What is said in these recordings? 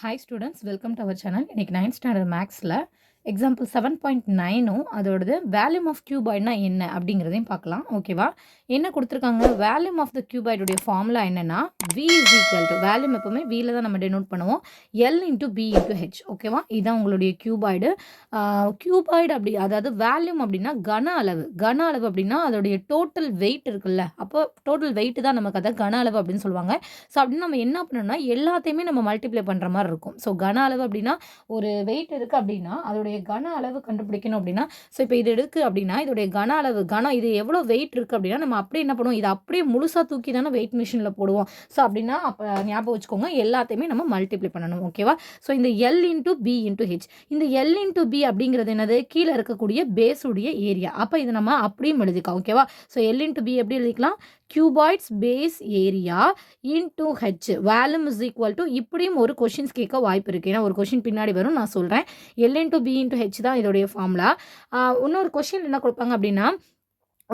Hi students welcome to our channel இன்னைக்கு ninth standard மேக்ஸில் example seven point நைனும் அதோடது வேல்யூம் ஆஃப் கியூபாய்ட்னா என்ன அப்படிங்கிறதையும் பார்க்கலாம். ஓகேவா என்ன கொடுத்துருக்காங்க? வேல்யூம் ஆஃப் த கியூபாய்டுடைய ஃபார்முலா என்னென்னா V is equal to volume எப்பவுமே வியில் தான் நம்ம டெனோட் பண்ணுவோம். L into B into H ஓகேவா இதுதான் உங்களுடைய கியூபாய்டு கியூபாய்டு அப்படி அதாவது வேல்யூம் அப்படின்னா கன அளவு. கன அளவு அப்படின்னா அதோடைய டோட்டல் வெயிட் இருக்குல்ல. அப்போ டோட்டல் வெயிட் தான் நமக்கு அதை கன அளவு அப்படின்னு சொல்லுவாங்க. ஸோ அப்படின்னு நம்ம என்ன பண்ணணும்னா எல்லாத்தையுமே நம்ம மல்டிப்ளை பண்ணுற மாதிரி இருக்கும். ஸோ கன அளவு அப்படின்னா ஒரு வெயிட் இருக்குது அப்படின்னா அதோடைய கன அளவு கண்டுபிடிக்கணும் அப்படின்னா ஸோ இப்போ இது எடுக்கு அப்படின்னா இதோடைய கன அளவு கனம் இது எவ்வளோ வெயிட் இருக்குது அப்படின்னா நம்ம அப்படியே என்ன பண்ணுவோம்? இதை அப்படியே முழுசாக தூக்கி தானே வெயிட் மிஷினில் போடுவோம். ஸோ அப்படின்னா அப்போ ஞாபகம் வச்சுக்கோங்க எல்லாத்தையுமே நம்ம மல்டிப்ளை பண்ணணும் ஓகேவா ஸோ இந்த L into B into H இந்த எல் இன்ட்டு பி அப்படிங்கிறது என்னது? கீழே இருக்கக்கூடிய பேஸுடைய ஏரியா அப்போ இது நம்ம அப்படியும் எழுதிக்கலாம் ஓகேவா ஸோ எல் இன்ட்டு பி எப்படி எழுதிக்கலாம்? Cuboids base area into H volume is equal to இப்படியும் ஒரு கொஷின்ஸ் கேட்க வாய்ப்பு இருக்குது ஏன்னா ஒரு கொஷின் பின்னாடி வரும். நான் சொல்கிறேன் L into B into H தான் இதோடைய ஃபார்முலா இன்னொரு கொஷின் என்ன கொடுப்பாங்க அப்படின்னா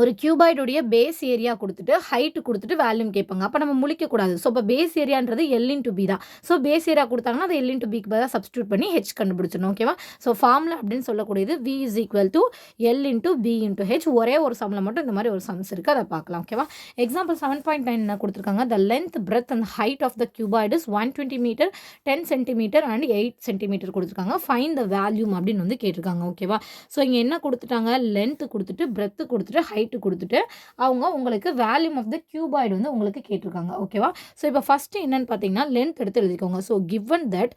ஒரு கியூபாய்டுடைய பேஸ் ஏரியா கொடுத்துட்டு ஹைட்டு கொடுத்துட்டு வேல்யூம் கேட்பாங்க. அப்போ நம்ம முழிக்கக்கூடாது. ஸோ இப்போ பேஸ் ஏரியான்றது எல் இன்ட்டு பி தான். ஸோ பேஸ் ஏரியா கொடுத்தாங்கன்னா அது எல் இன்ட்டு பிக்கு பதிலாக சப்ஸ்டியூட் பண்ணி ஹெச் கண்டுபிடிச்சிடணும். ஓகேவா ஸோ ஃபார்முலா அப்படின்னு சொல்லக்கூடியது V is equal to L into B into H ஒரே ஒரு சம்மில் மட்டும் இந்த மாதிரி ஒரு சம்ஸ் இருக்குது அதை பார்க்கலாம். ஓகேவா எக்ஸாம்பிள் செவன் பாயிண்ட் நைன் என்ன கொடுத்துருக்காங்க? The length breadth and height of the cuboid is one twenty metre ten centimetre and eight centimetre கொடுத்துருக்காங்க. ஃபைன் த வேல்யூம் அப்படின்னு வந்து கேட்டிருக்காங்க. ஓகேவா ஸோ இங்கே என்ன கொடுத்துட்டாங்க? லென்த்து கொடுத்துட்டு பிரெத்து கொடுத்துட்டு ஹைட் ஹைட்டு கொடுத்துட்டு அவங்க உங்களுக்கு வேல்யூம் ஆஃப் த கியூபாய்டு வந்து உங்களுக்கு கேட்டிருக்காங்க. ஓகேவா ஸோ இப்போ ஃபஸ்ட்டு என்னென்னு பார்த்தீங்கன்னா லென்த் எடுத்து எழுதிக்கோங்க. So given that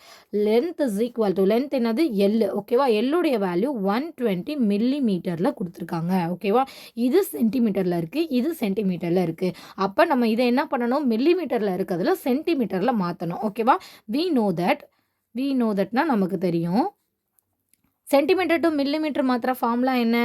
length is equal to length என்னது? எல் ஓகேவா எல்லுடைய வேல்யூ ஒன் டுவெண்ட்டி மில்லி மீட்டரில் கொடுத்துருக்காங்க. ஓகேவா இது சென்டிமீட்டரில் இருக்குது இது சென்டிமீட்டரில் இருக்குது அப்போ நம்ம இதை என்ன பண்ணணும்? மில்லி மீட்டரில் இருக்கிறதுல சென்டிமீட்டரில் மாற்றணும் ஓகேவா V? No that V no தட்னா நமக்கு தெரியும். சென்டிமீட்டர் டு மில்லிமீட்டர் மாத்திர ஃபார்முலா என்ன?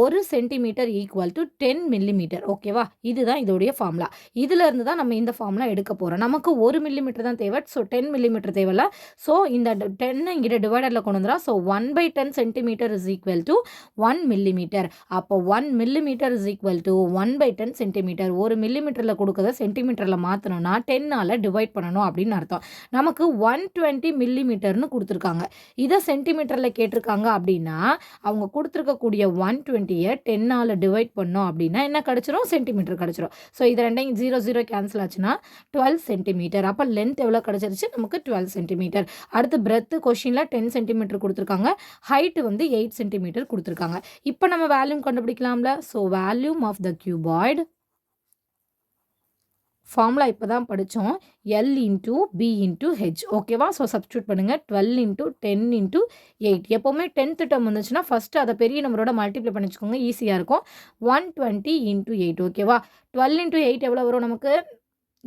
ஒரு centimetre equal to ten millimetre ஓகேவா இதுதான் இதோடைய ஃபார்முலா இதிலிருந்து தான் நம்ம இந்த ஃபார்முலா எடுக்க போகிறோம் நமக்கு ஒரு மில்லிமீட்டர் தான் தேவை. ஸோ டென் மில்லிமீட்டர் தேவையில்ல. ஸோ இந்த டென்னை இங்கிட்ட டிவைடரில் கொண்டு வந்துடா so one by ten centimetre is equal to one millimetre அப்போ one millimetre is equal to one by ten centimetre ஒரு மில்லிமீட்டரில் கொடுக்கறத சென்டிமீட்டரில் மாற்றணும்னா டென்னால் டிவைட் பண்ணணும் அப்படின்னு அர்த்தம். நமக்கு ஒன் டுவெண்ட்டி மில்லிமீட்டர்னு கொடுத்துருக்காங்க. இதை சென்டிமீட்டரில் கேட்டிருக்காங்க. அப்படின்னா அவங்க கொடுத்துருக்கக்கூடிய ஒன் டுவெண்ட்டியை டென்னால் டிவைட் பண்ணோம் அப்படின்னா என்ன கிடச்சிரும்? சென்டிமீட்டர் கிடச்சிரும். ஸோ இது ரெண்டையும் ஜீரோ ஜீரோ கேன்சல் ஆச்சுன்னா டுவெல் சென்டிமீட்டர் அப்போ லென்த் எவ்வளோ கிடச்சிருச்சு? நமக்கு டுவெல் சென்டிமீட்டர் அடுத்து பிரெத்து கொஷினில் டென் சென்டிமீட்டர் கொடுத்துருக்காங்க. ஹைட்டு வந்து எயிட் சென்டிமீட்டர் கொடுத்துருக்காங்க. இப்போ நம்ம volume கண்டுபிடிக்கலாம்ல? So volume of the cuboid formula இப்போ தான் படித்தோம் L into B into H ஓகேவா ஸோ சப்ஸ்டியூட் பண்ணுங்கள் twelve into ten into eight எப்போவுமே டென்த்து டேர்ம் வந்துச்சுன்னா ஃபஸ்ட்டு அதை பெரிய நம்பரோட மல்டிப்ளை பண்ணிச்சுக்கோங்க ஈஸியாக இருக்கும். ஒன் டுவெண்ட்டி இன்ட்டு எயிட் ஓகேவா டுவெல் இன்ட்டு எயிட் எவ்வளோ வரும் நமக்கு?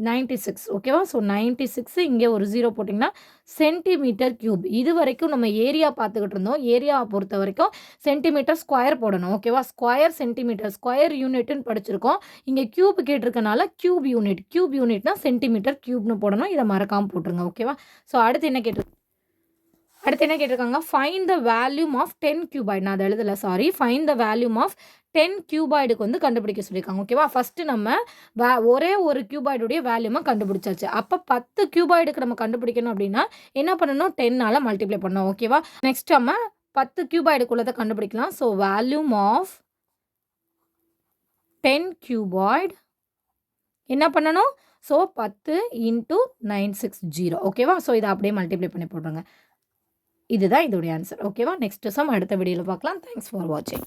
நைன்ட்டி சிக்ஸ் ஓகேவா ஸோ நைன்ட்டி சிக்ஸு இங்கே ஒரு ஜீரோ போட்டிங்கன்னா சென்டிமீட்டர் க்யூப் இது வரைக்கும் நம்ம ஏரியா பார்த்துக்கிட்டு இருந்தோம். ஏரியாவை பொறுத்த வரைக்கும் சென்டிமீட்டர் ஸ்கொயர் போடணும் ஓகேவா ஸ்கொயர் சென்டிமீட்டர் ஸ்கொயர் யூனிட்னு படிச்சிருக்கோம். இங்கே க்யூப் கேட்டிருக்கனால க்யூப் யூனிட் க்யூப் யூனிட்னா சென்டிமீட்டர் க்யூப்னு போடணும். இதை மறக்காமல் போட்டுருங்க ஓகேவா ஸோ அடுத்து என்ன கேட்டு அடுத்து என்ன கேட்டிருக்காங்க? ஃபைன் த வேல்யூம் ஆஃப் டென் கியூபாய்டு நான் அதை எழுதலை சாரி ஃபைன் த வேல்யூம் ஆஃப் டென் கியூபாய்டுக்கு வந்து கண்டுபிடிக்க சொல்லியிருக்காங்க ஓகேவா ஃபஸ்ட்டு நம்ம வே ஒரே ஒரு கியூபாய்டுடைய வேல்யூமை கண்டுபிடிச்சாச்சு. அப்போ பத்து கியூபாய்டுக்கு நம்ம கண்டுபிடிக்கணும் அப்படின்னா என்ன பண்ணணும்? டென்னால் மல்டிப்ளை பண்ணணும் ஓகேவா நெக்ஸ்ட் நம்ம பத்து கியூபாய்டுக்குள்ளதை கண்டுபிடிக்கலாம். So volume of ten cuboid என்ன பண்ணணும்? ஸோ பத்து இன்ட்டு நைன் சிக்ஸ் ஜீரோ ஓகேவா ஸோ இதை அப்படியே மல்டிப்ளை பண்ணி போடுறாங்க இதுதான் இதோடைய ஆன்சர் ஓகேவா நெக்ஸ்ட் சம் அடுத்த வீடியோவில் பார்க்கலாம். தேங்க்ஸ் ஃபார் வாட்சிங்